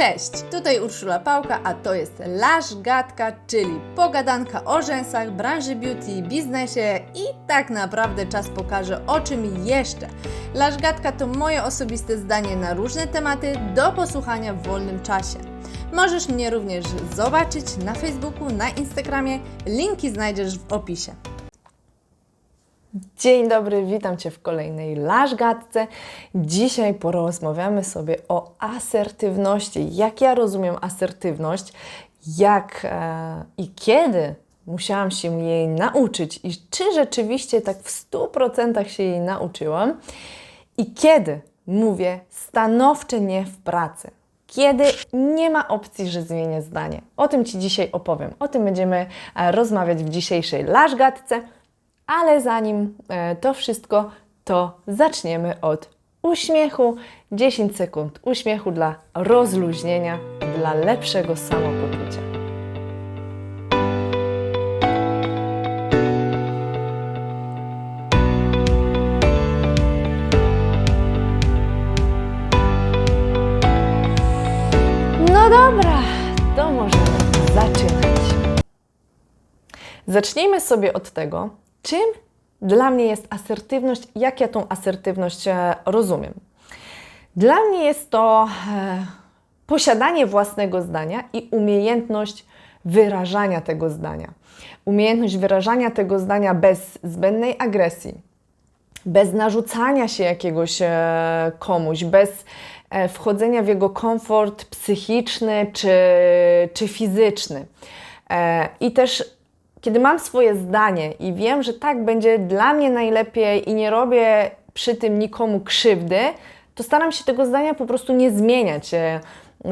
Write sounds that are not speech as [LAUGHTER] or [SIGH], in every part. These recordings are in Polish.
Cześć, tutaj Urszula Pałka, a to jest Lash Gadka, czyli pogadanka o rzęsach, branży beauty biznesie i tak naprawdę czas pokaże o czym jeszcze. Lash Gadka to moje osobiste zdanie na różne tematy do posłuchania w wolnym czasie. Możesz mnie również zobaczyć na Facebooku, na Instagramie, linki znajdziesz w opisie. Dzień dobry, witam Cię w kolejnej Laszgatce. Dzisiaj porozmawiamy sobie o asertywności. Jak ja rozumiem asertywność, jak e, i kiedy musiałam się jej nauczyć i czy rzeczywiście tak w 100% się jej nauczyłam i kiedy mówię stanowcze nie w pracy. Kiedy nie ma opcji, że zmienię zdanie. O tym Ci dzisiaj opowiem. O tym będziemy e, rozmawiać w dzisiejszej Laszgatce. Ale zanim e, to wszystko, to zaczniemy od uśmiechu. 10 sekund uśmiechu dla rozluźnienia, dla lepszego samopoczucia. No dobra, to możemy zaczynać. Zacznijmy sobie od tego, czym dla mnie jest asertywność, jak ja tą asertywność e, rozumiem. Dla mnie jest to e, posiadanie własnego zdania i umiejętność wyrażania tego zdania. Umiejętność wyrażania tego zdania bez zbędnej agresji, bez narzucania się jakiegoś e, komuś, bez wchodzenia w jego komfort psychiczny czy, czy fizyczny. I też kiedy mam swoje zdanie i wiem, że tak będzie dla mnie najlepiej i nie robię przy tym nikomu krzywdy, to staram się tego zdania po prostu nie zmieniać. E,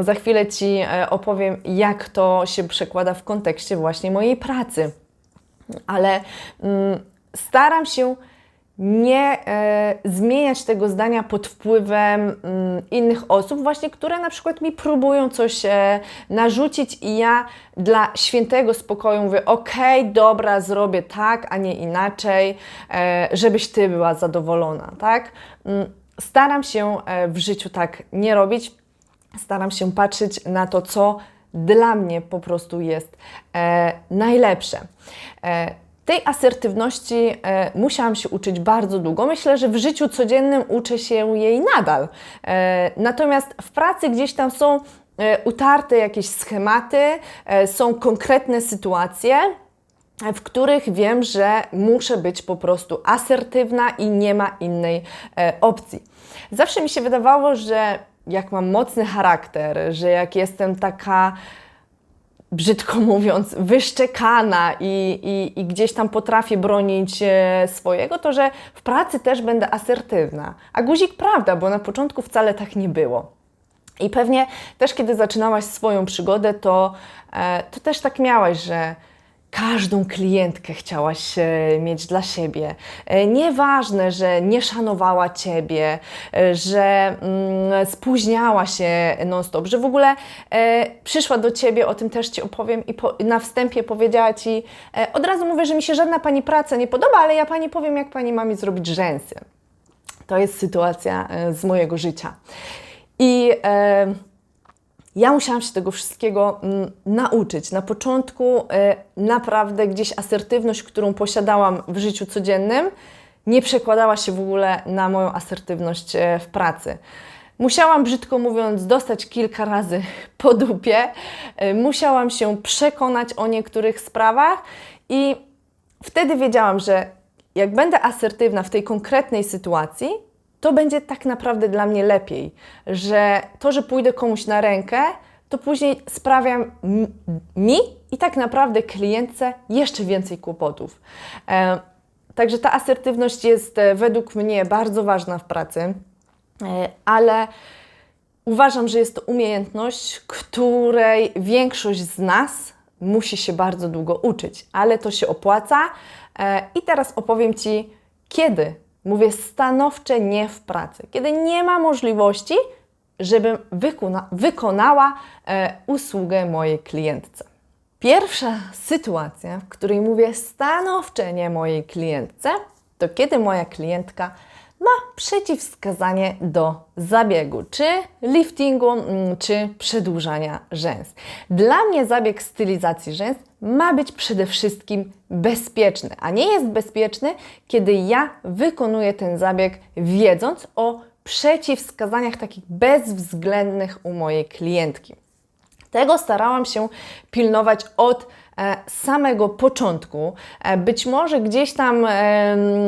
Za chwilę Ci e, opowiem, jak to się przekłada w kontekście właśnie mojej pracy. Ale mm, staram się nie e, zmieniać tego zdania pod wpływem mm, innych osób, właśnie które na przykład mi próbują coś e, narzucić i ja dla świętego spokoju mówię, okej, dobra, zrobię tak, a nie inaczej, e, żebyś Ty była zadowolona, tak? Mm, staram się e, w życiu tak nie robić, staram się patrzeć na to, co dla mnie po prostu jest e, najlepsze. E, tej asertywności e, musiałam się uczyć bardzo długo. Myślę, że w życiu codziennym uczę się jej nadal. E, natomiast w pracy gdzieś tam są e, utarte jakieś schematy, e, są konkretne sytuacje, w których wiem, że muszę być po prostu asertywna i nie ma innej e, opcji. Zawsze mi się wydawało, że jak mam mocny charakter, że jak jestem taka brzydko [LAUGHS] mówiąc, wyszczekana i, i, i gdzieś tam potrafię bronić e, swojego, to że w pracy też będę asertywna. A guzik prawda, bo na początku wcale tak nie było. I pewnie też, kiedy zaczynałaś swoją przygodę, to, e, to też tak miałaś, że każdą klientkę chciałaś e, mieć dla siebie. E, Nieważne, że nie szanowała ciebie, e, że mm, spóźniała się non-stop, że w ogóle przyszła do ciebie, o tym też ci opowiem i na wstępie powiedziała ci, od razu mówię, że mi się żadna pani praca nie podoba, ale ja pani powiem, jak pani ma mi zrobić rzęsy. To jest sytuacja z mojego życia. I ja musiałam się tego wszystkiego mm, nauczyć. Na początku e, naprawdę gdzieś asertywność, którą posiadałam w życiu codziennym, nie przekładała się w ogóle na moją asertywność e, w pracy. Musiałam, brzydko mówiąc, dostać kilka razy [LAUGHS] po dupie. E, Musiałam się przekonać o niektórych sprawach i wtedy wiedziałam, że jak będę asertywna w tej konkretnej sytuacji, to będzie tak naprawdę dla mnie lepiej, że to, że pójdę komuś na rękę, to później sprawia m- mi i tak naprawdę klientce jeszcze więcej kłopotów. E, także ta asertywność jest e, według mnie bardzo ważna w pracy, e, ale uważam, że jest to umiejętność, której większość z nas musi się bardzo długo uczyć, ale to się opłaca. I teraz opowiem Ci, kiedy mówię stanowcze nie w pracy, kiedy nie ma możliwości, żebym wykona, wykonała e, usługę mojej klientce. Pierwsza sytuacja, w której mówię stanowcze nie mojej klientce, to kiedy moja klientka ma przeciwwskazanie do zabiegu, czy liftingu, mm, czy przedłużania rzęs. Dla mnie zabieg stylizacji rzęs ma być przede wszystkim bezpieczny, a nie jest bezpieczny, kiedy ja wykonuję ten zabieg wiedząc o przeciwwskazaniach takich bezwzględnych u mojej klientki. Tego starałam się pilnować od samego początku. E, Być może gdzieś tam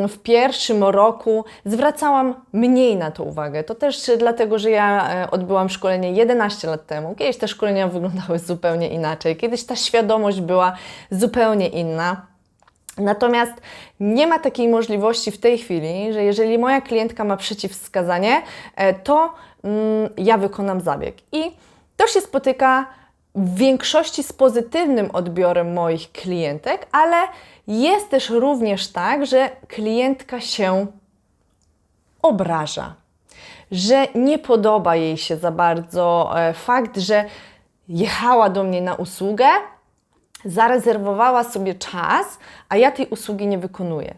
w pierwszym roku zwracałam mniej na to uwagę. To też dlatego, że ja e, odbyłam szkolenie 11 lat temu. Kiedyś te szkolenia [LAUGHS] wyglądały zupełnie inaczej. Kiedyś ta świadomość była zupełnie inna. Natomiast nie ma takiej możliwości w tej chwili, że jeżeli moja klientka ma przeciwwskazanie, e, to mm, ja wykonam zabieg. I to się spotyka w większości z pozytywnym odbiorem moich klientek, ale jest też również tak, że klientka się obraża, że nie podoba jej się za bardzo e, fakt, że jechała do mnie na usługę, zarezerwowała sobie czas, a ja tej usługi nie wykonuję.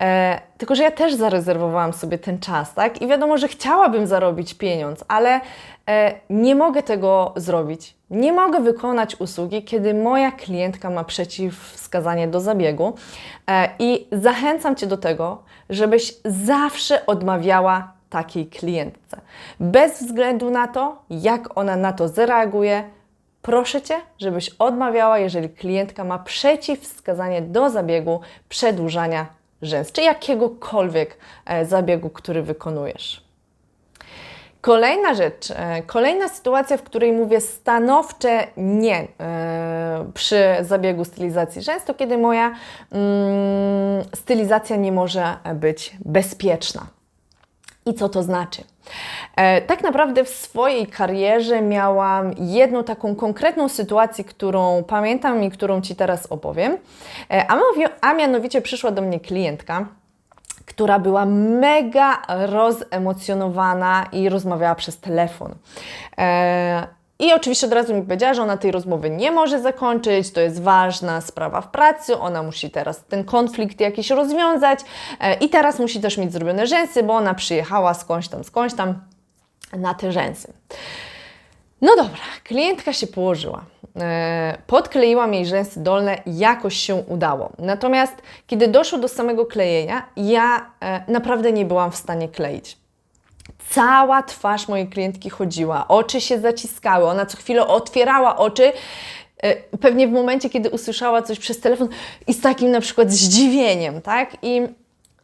E, tylko, że ja też zarezerwowałam sobie ten czas, tak? I wiadomo, że chciałabym zarobić pieniądz, ale e, nie mogę tego zrobić. Nie mogę wykonać usługi, kiedy moja klientka ma przeciwwskazanie do zabiegu. E, I zachęcam Cię do tego, żebyś zawsze odmawiała takiej klientce. Bez względu na to, jak ona na to zareaguje, Proszę Cię, żebyś odmawiała, jeżeli klientka ma przeciwwskazanie do zabiegu przedłużania rzęs, czy jakiegokolwiek e, zabiegu, który wykonujesz. Kolejna rzecz, e, kolejna sytuacja, w której mówię stanowcze nie e, przy zabiegu stylizacji rzęs, to kiedy moja mm, stylizacja nie może być bezpieczna. I co to znaczy? E, tak naprawdę w swojej karierze miałam jedną taką konkretną sytuację, którą pamiętam i którą Ci teraz opowiem. E, a, mianowicie przyszła do mnie klientka, która była mega rozemocjonowana i rozmawiała przez telefon. I oczywiście od razu mi powiedziała, że ona tej rozmowy nie może zakończyć, to jest ważna sprawa w pracy, ona musi teraz ten konflikt jakiś rozwiązać e, i teraz musi też mieć zrobione rzęsy, bo ona przyjechała skądś tam, skądś tam na te rzęsy. No dobra, klientka się położyła. E, Podkleiłam jej rzęsy dolne, jakoś się udało. Natomiast kiedy doszło do samego klejenia, ja e, naprawdę nie byłam w stanie kleić. Cała twarz mojej klientki chodziła, oczy się zaciskały, ona co chwilę otwierała oczy, e, pewnie w momencie, kiedy usłyszała coś przez telefon i z takim na przykład zdziwieniem, tak? I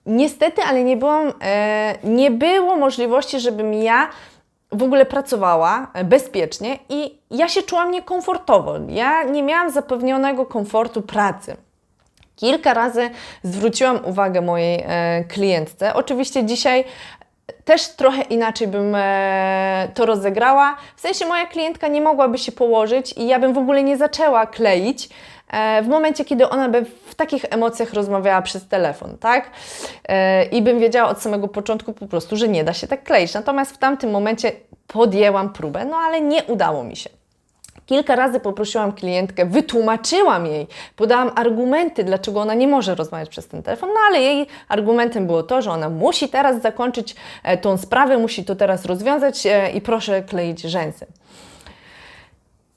niestety, ale nie byłam, e, nie było możliwości, żebym ja w ogóle pracowała e, bezpiecznie i ja się czułam niekomfortowo. Ja nie miałam zapewnionego komfortu pracy. Kilka razy zwróciłam uwagę mojej klientce. Oczywiście dzisiaj też trochę inaczej bym e, to rozegrała. W sensie moja klientka nie mogłaby się położyć i ja bym w ogóle nie zaczęła kleić e, w momencie, kiedy ona by w takich emocjach rozmawiała przez telefon, tak? E, I bym wiedziała od samego początku po prostu, że nie da się tak kleić. Natomiast w tamtym momencie podjęłam próbę, no ale nie udało mi się. Kilka razy poprosiłam klientkę, wytłumaczyłam jej, podałam argumenty, dlaczego ona nie może rozmawiać przez ten telefon, no ale jej argumentem było to, że ona musi teraz zakończyć e, tą sprawę, musi to teraz rozwiązać e, i proszę kleić rzęsy.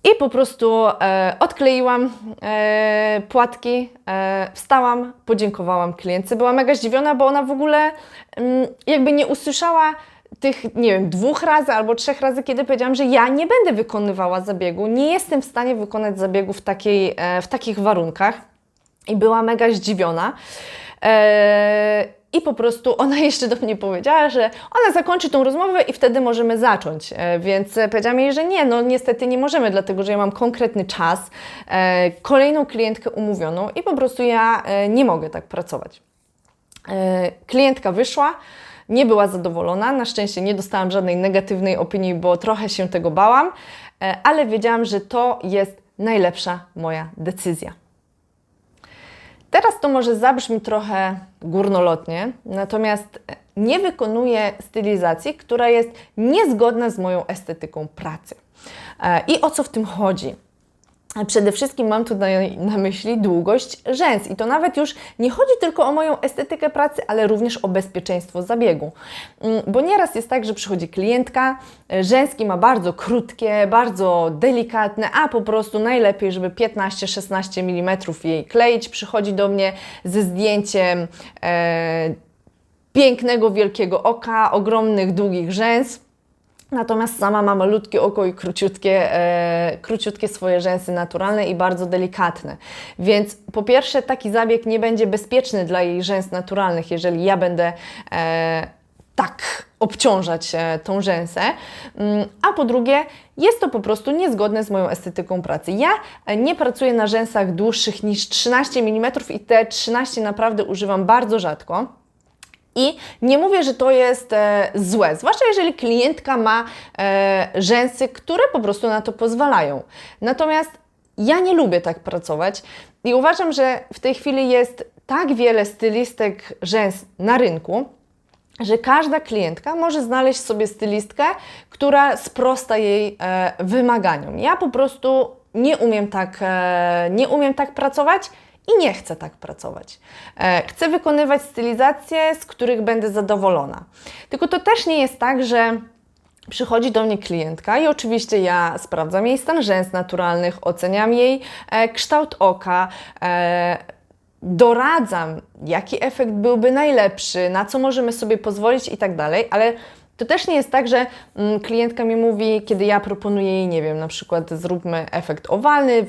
I po prostu e, odkleiłam e, płatki, e, wstałam, podziękowałam klientce. Była mega zdziwiona, bo ona w ogóle mm, jakby nie usłyszała tych, nie wiem, dwóch razy albo trzech razy, kiedy powiedziałam, że ja nie będę wykonywała zabiegu, nie jestem w stanie wykonać zabiegu w, takiej, e, w takich warunkach. I była mega zdziwiona. E, I po prostu ona [LAUGHS] jeszcze do mnie powiedziała, że ona zakończy tą rozmowę i wtedy możemy zacząć. E, Więc powiedziałam jej, że nie, no niestety nie możemy, dlatego że ja mam konkretny czas, kolejną klientkę umówioną i po prostu ja nie mogę tak pracować. Klientka wyszła, nie była zadowolona. Na szczęście nie dostałam żadnej negatywnej opinii, bo trochę się tego bałam, e, ale wiedziałam, że to jest najlepsza moja decyzja. Teraz to może zabrzmi trochę górnolotnie, natomiast nie wykonuję stylizacji, która jest niezgodna z moją estetyką pracy. E, I o co w tym chodzi? Przede wszystkim mam tutaj na myśli długość rzęs i to nawet już nie chodzi tylko o moją estetykę pracy, ale również o bezpieczeństwo zabiegu. Mm, Bo nieraz jest tak, że przychodzi klientka, e, rzęski ma bardzo krótkie, bardzo delikatne, a po prostu najlepiej, żeby 15-16 mm jej kleić. Przychodzi do mnie ze zdjęciem e, pięknego, wielkiego oka, ogromnych, długich rzęs. Natomiast sama ma malutkie oko i króciutkie, e, króciutkie swoje rzęsy naturalne i bardzo delikatne. Więc po pierwsze taki zabieg nie będzie bezpieczny dla jej rzęs naturalnych, jeżeli ja będę e, tak obciążać e, tą rzęsę. Mm, A po drugie, jest to po prostu niezgodne z moją estetyką pracy. Ja e, nie pracuję na rzęsach dłuższych niż 13 mm i te 13 naprawdę używam bardzo rzadko. I nie mówię, że to jest e, złe, zwłaszcza jeżeli klientka ma e, rzęsy, które po prostu na to pozwalają. Natomiast ja nie lubię tak pracować i uważam, że w tej chwili jest tak wiele stylistek rzęs na rynku, że każda klientka może znaleźć sobie stylistkę, która sprosta jej e, wymaganiom. Ja po prostu nie umiem tak, e, nie umiem tak pracować i nie chcę tak pracować. E, chcę wykonywać stylizacje, z których będę zadowolona. Tylko to też nie jest tak, że Przychodzi do mnie klientka i oczywiście ja sprawdzam jej stan rzęs naturalnych, oceniam jej e, kształt oka, e, doradzam, jaki efekt byłby najlepszy, na co możemy sobie pozwolić i tak dalej, ale to też nie jest tak, że mm, klientka mi mówi, kiedy ja proponuję jej, nie wiem, na przykład zróbmy efekt owalny,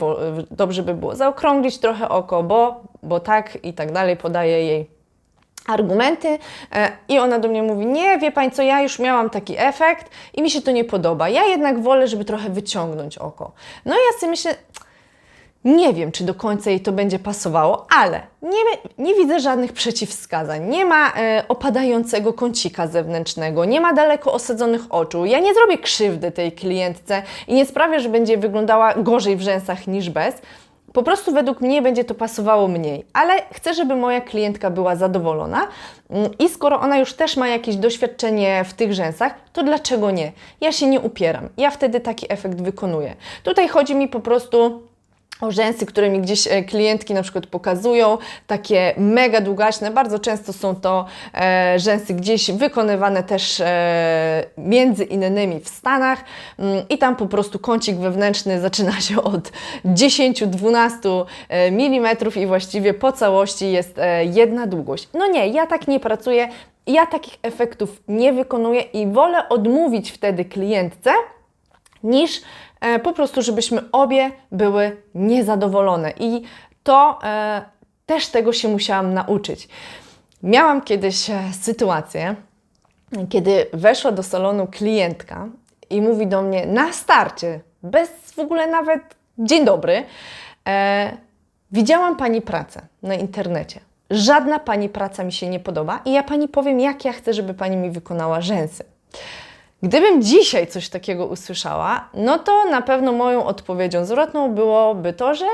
dobrze by było zaokrąglić trochę oko, bo, bo tak i tak dalej, podaję jej argumenty e, i ona do mnie mówi, nie, wie Pani co, ja już miałam taki efekt i mi się to nie podoba. Ja jednak wolę, żeby trochę wyciągnąć oko. No i ja sobie myślę, nie wiem, czy do końca jej to będzie pasowało, ale nie, nie widzę żadnych przeciwwskazań. Nie ma e, opadającego kącika zewnętrznego, nie ma daleko osadzonych oczu. Ja nie zrobię krzywdy tej klientce i nie sprawię, że będzie wyglądała gorzej w rzęsach niż bez. Po prostu według mnie będzie to pasowało mniej, ale chcę, żeby moja klientka była zadowolona Mm, i skoro ona już też ma jakieś doświadczenie w tych rzęsach, to dlaczego nie? Ja się nie upieram, ja wtedy taki efekt wykonuję. Tutaj chodzi mi po prostu rzęsy, które mi gdzieś e, klientki na przykład pokazują, takie mega długaśne, bardzo często są to e, rzęsy gdzieś wykonywane też e, między innymi w Stanach mm, i tam po prostu kącik wewnętrzny [LAUGHS] zaczyna się od 10-12 mm i właściwie po całości jest e, jedna długość. No nie, ja tak nie pracuję, ja takich efektów nie wykonuję i wolę odmówić wtedy klientce, niż e, po prostu, żebyśmy obie były niezadowolone. I to e, też tego się musiałam nauczyć. Miałam kiedyś e, sytuację, kiedy weszła do salonu klientka i mówi do mnie na starcie, bez w ogóle nawet dzień dobry, e, widziałam Pani pracę na internecie. Żadna Pani praca mi się nie podoba i ja Pani powiem, jak ja chcę, żeby Pani mi wykonała rzęsy. Gdybym dzisiaj coś takiego usłyszała, no to na pewno moją odpowiedzią zwrotną byłoby to, że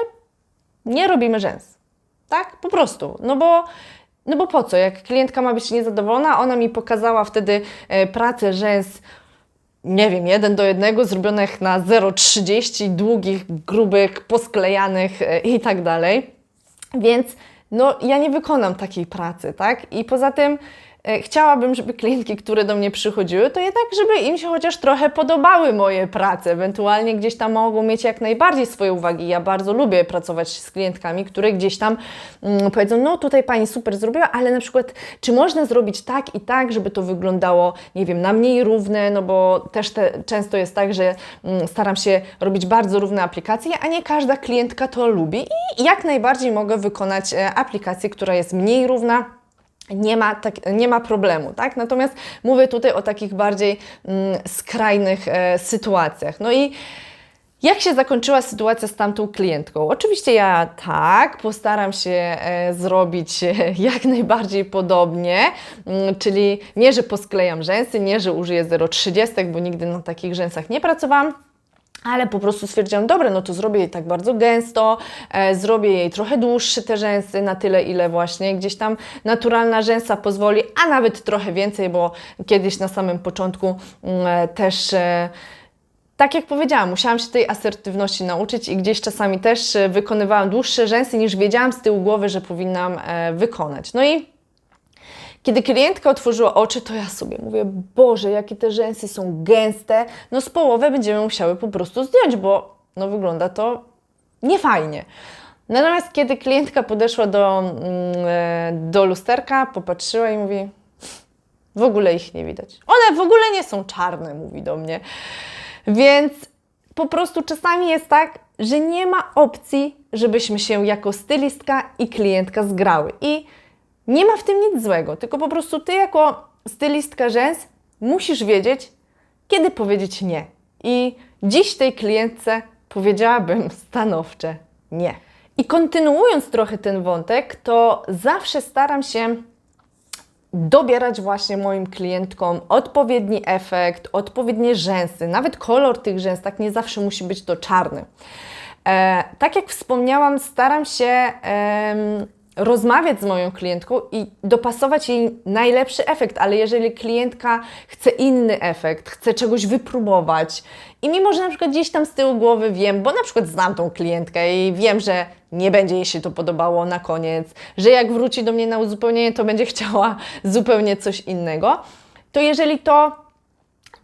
nie robimy rzęs. Tak? Po prostu. No bo, no bo po co? Jak klientka ma być niezadowolona, ona mi pokazała wtedy e, pracę rzęs, nie wiem, jeden do jednego, zrobionych na 0,30, długich, grubych, posklejanych e, i tak dalej. Więc no, ja nie wykonam takiej pracy, tak? I poza tym chciałabym, żeby klientki, które do mnie przychodziły, to jednak, żeby im się chociaż trochę podobały moje prace, ewentualnie gdzieś tam mogą mieć jak najbardziej swoje uwagi. Ja bardzo lubię pracować z klientkami, które gdzieś tam mm, powiedzą, no tutaj Pani super zrobiła, ale na przykład, czy można zrobić tak i tak, żeby to wyglądało, nie wiem, na mniej równe, no bo też te, często jest tak, że mm, staram się robić bardzo równe aplikacje, a nie każda klientka to lubi i jak najbardziej mogę wykonać e, aplikację, która jest mniej równa, nie ma, tak, nie ma problemu, tak? Natomiast mówię tutaj o takich bardziej mm, skrajnych e, sytuacjach. No i jak się zakończyła sytuacja z tamtą klientką? Oczywiście ja tak, postaram się e, zrobić e, [LAUGHS] jak najbardziej podobnie, mm, czyli nie, że posklejam rzęsy, nie, że użyję 0,30, bo nigdy na takich rzęsach nie pracowałam. Ale po prostu stwierdziłam, dobra, no to zrobię jej tak bardzo gęsto, e, zrobię jej trochę dłuższe te rzęsy, na tyle, ile właśnie gdzieś tam naturalna rzęsa pozwoli, a nawet trochę więcej, bo kiedyś na samym początku mm, e, też e, tak jak powiedziałam, musiałam się tej asertywności nauczyć i gdzieś czasami też e, wykonywałam dłuższe rzęsy niż wiedziałam z tyłu głowy, że powinnam e, wykonać. No i kiedy klientka otworzyła oczy, to ja sobie mówię, Boże, jakie te rzęsy są gęste, no z połowę będziemy musiały po prostu zdjąć, bo no wygląda to niefajnie. Natomiast kiedy klientka podeszła do, mm, e, do lusterka, popatrzyła i mówi, w ogóle ich nie widać. One w ogóle nie są czarne, mówi do mnie. Więc po prostu czasami jest tak, że nie ma opcji, żebyśmy się jako stylistka i klientka zgrały. I nie ma w tym nic złego, tylko po prostu ty jako stylistka rzęs musisz wiedzieć, kiedy powiedzieć nie. I dziś tej klientce powiedziałabym [LAUGHS] stanowcze nie. I kontynuując trochę ten wątek, to zawsze staram się dobierać właśnie moim klientkom odpowiedni efekt, odpowiednie rzęsy, nawet kolor tych rzęs, tak nie zawsze musi być to czarny. E, tak jak wspomniałam, staram się em, rozmawiać z moją klientką i dopasować jej najlepszy efekt, ale jeżeli klientka chce inny efekt, chce czegoś wypróbować i mimo, że na przykład gdzieś tam z tyłu głowy wiem, bo na przykład znam tą klientkę i wiem, że nie będzie jej się to podobało na koniec, że jak wróci do mnie na uzupełnienie, to będzie [LAUGHS] chciała zupełnie coś innego, to jeżeli to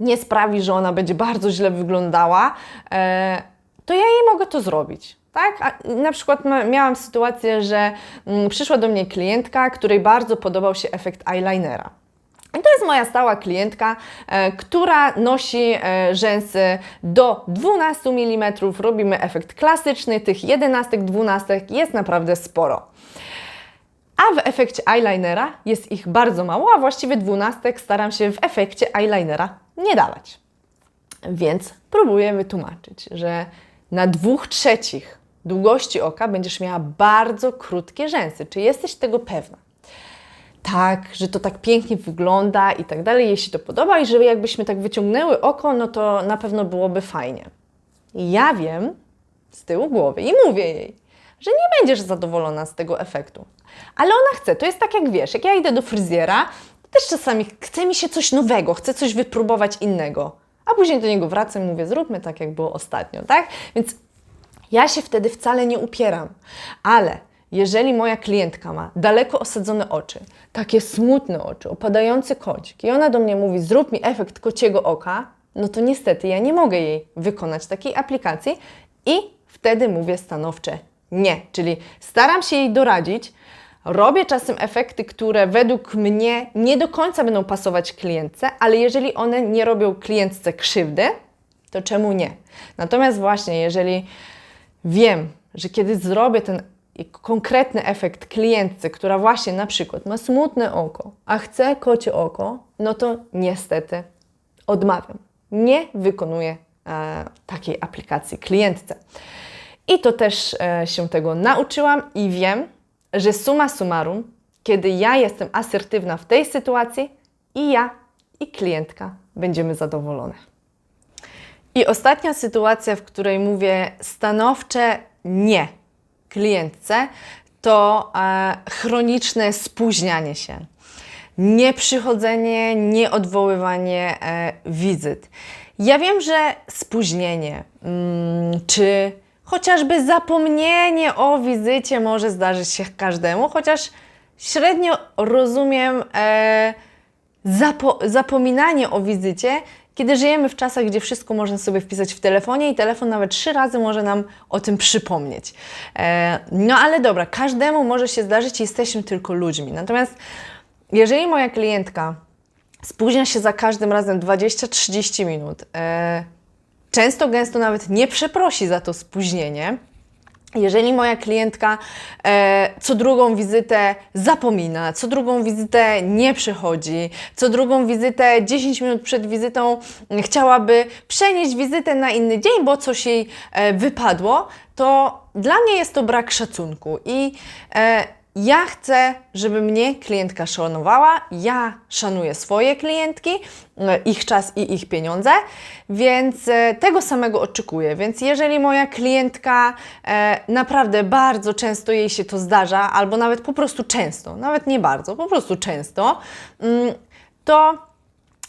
nie sprawi, że ona będzie bardzo źle wyglądała, e, to ja jej mogę to zrobić. Tak? A na przykład miałam sytuację, że mm, przyszła do mnie klientka, której bardzo podobał się efekt eyelinera. I to jest moja stała klientka, e, która nosi e, rzęsy do 12 mm. Robimy efekt klasyczny, tych 11, 12 jest naprawdę sporo. A w efekcie eyelinera jest ich bardzo mało, a właściwie 12 staram się w efekcie eyelinera nie dawać. Więc próbuję wytłumaczyć, że na dwóch trzecich długości oka będziesz miała bardzo krótkie rzęsy. Czy jesteś tego pewna? Tak, że to tak pięknie wygląda i tak dalej, jeśli to podoba i że jakbyśmy tak wyciągnęły oko, no to na pewno byłoby fajnie. I ja wiem z tyłu głowy i mówię jej, że nie będziesz zadowolona z tego efektu. Ale ona chce, to jest tak jak wiesz, jak ja idę do fryzjera, też czasami chce mi się coś nowego, chcę coś wypróbować innego. A później do niego wracam i mówię, zróbmy tak, jak było ostatnio, tak? Więc ja się wtedy wcale nie upieram, ale jeżeli moja klientka ma daleko osadzone oczy, takie smutne oczy, opadający kącik i ona do mnie mówi, zrób mi efekt kociego oka, no to niestety ja nie mogę jej wykonać takiej aplikacji i wtedy mówię stanowcze nie. Czyli staram się jej doradzić, robię czasem efekty, które według mnie nie do końca będą pasować klientce, ale jeżeli one nie robią klientce krzywdy, to czemu nie? Natomiast właśnie, jeżeli wiem, że kiedy zrobię ten konkretny efekt klientce, która właśnie na przykład ma smutne oko, a chce kocie oko, no to niestety odmawiam. Nie wykonuję e, takiej aplikacji klientce. I to też e, się tego nauczyłam i wiem, że suma summarum, kiedy ja jestem asertywna w tej sytuacji, i ja, i klientka będziemy zadowolone. I ostatnia sytuacja, w której mówię stanowcze nie klientce, to e, chroniczne spóźnianie się. Nieprzychodzenie, nieodwoływanie e, wizyt. Ja wiem, że spóźnienie mm, czy chociażby zapomnienie o wizycie może zdarzyć się każdemu, chociaż średnio rozumiem e, zapo zapominanie o wizycie, kiedy żyjemy w czasach, gdzie wszystko można sobie wpisać w telefonie i telefon nawet trzy razy może nam o tym przypomnieć. E, no ale dobra, każdemu może się zdarzyć, jesteśmy tylko ludźmi. Natomiast jeżeli moja klientka spóźnia się za każdym razem 20-30 minut, e, często gęsto nawet nie przeprosi za to spóźnienie, jeżeli moja klientka e, co drugą wizytę zapomina, co drugą wizytę nie przychodzi, co drugą wizytę 10 minut przed wizytą chciałaby przenieść wizytę na inny dzień, bo coś jej e, wypadło, to dla mnie jest to brak szacunku. I e, ja chcę, żeby mnie klientka szanowała, ja szanuję swoje klientki, e, ich czas i ich pieniądze, więc e, tego samego oczekuję. Więc jeżeli moja klientka e, naprawdę bardzo często jej się to zdarza, albo nawet po prostu często, nawet nie bardzo, po prostu często, mm, to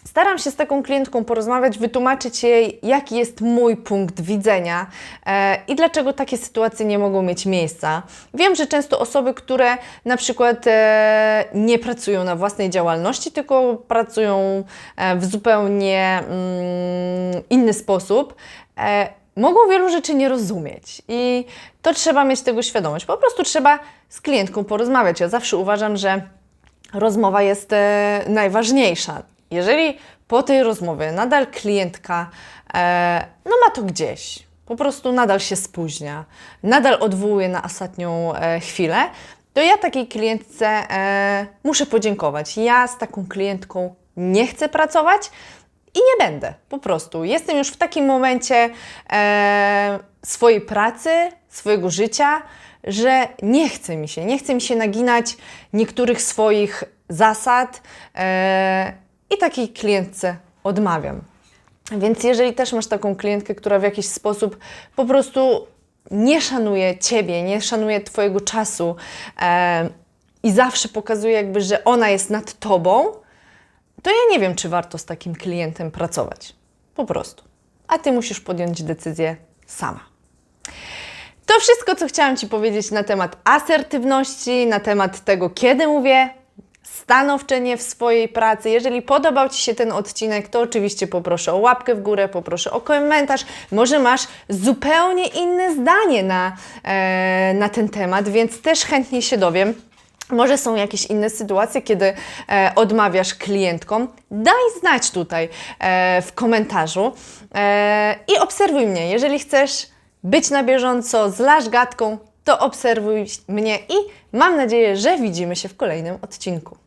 Staram się z taką klientką porozmawiać, wytłumaczyć jej, jaki jest mój punkt widzenia e, i dlaczego takie sytuacje nie mogą mieć miejsca. Wiem, że często osoby, które na przykład e, nie pracują na własnej działalności, tylko pracują e, w zupełnie mm, inny sposób, e, mogą wielu rzeczy nie rozumieć i to trzeba mieć tego świadomość. Po prostu trzeba z klientką porozmawiać. Ja zawsze uważam, że rozmowa jest e, najważniejsza. Jeżeli po tej rozmowie nadal klientka e, no ma to gdzieś, po prostu nadal się spóźnia, nadal odwołuje na ostatnią e, chwilę, to ja takiej klientce e, muszę podziękować. Ja z taką klientką nie chcę pracować i nie będę, po prostu. Jestem już w takim momencie e, swojej pracy, swojego życia, że nie chce mi się, nie chce mi się naginać niektórych swoich zasad e, i takiej klientce odmawiam. Więc jeżeli też masz taką klientkę, która w jakiś sposób po prostu nie szanuje Ciebie, nie szanuje Twojego czasu e, i zawsze pokazuje jakby, że ona jest nad Tobą, to ja nie wiem, czy warto z takim klientem pracować. Po prostu. A Ty musisz podjąć decyzję sama. To wszystko, co chciałam Ci powiedzieć na temat asertywności, na temat tego, kiedy mówię, stanowczenie w swojej pracy. Jeżeli podobał Ci się ten odcinek, to oczywiście poproszę o łapkę w górę, poproszę o komentarz. Może masz zupełnie inne zdanie na, e, na ten temat, więc też chętnie się dowiem. Może są jakieś inne sytuacje, kiedy e, odmawiasz klientkom. Daj znać tutaj e, w komentarzu e, i obserwuj mnie. Jeżeli chcesz być na bieżąco z Lasz to obserwuj mnie i mam nadzieję, że widzimy się w kolejnym odcinku.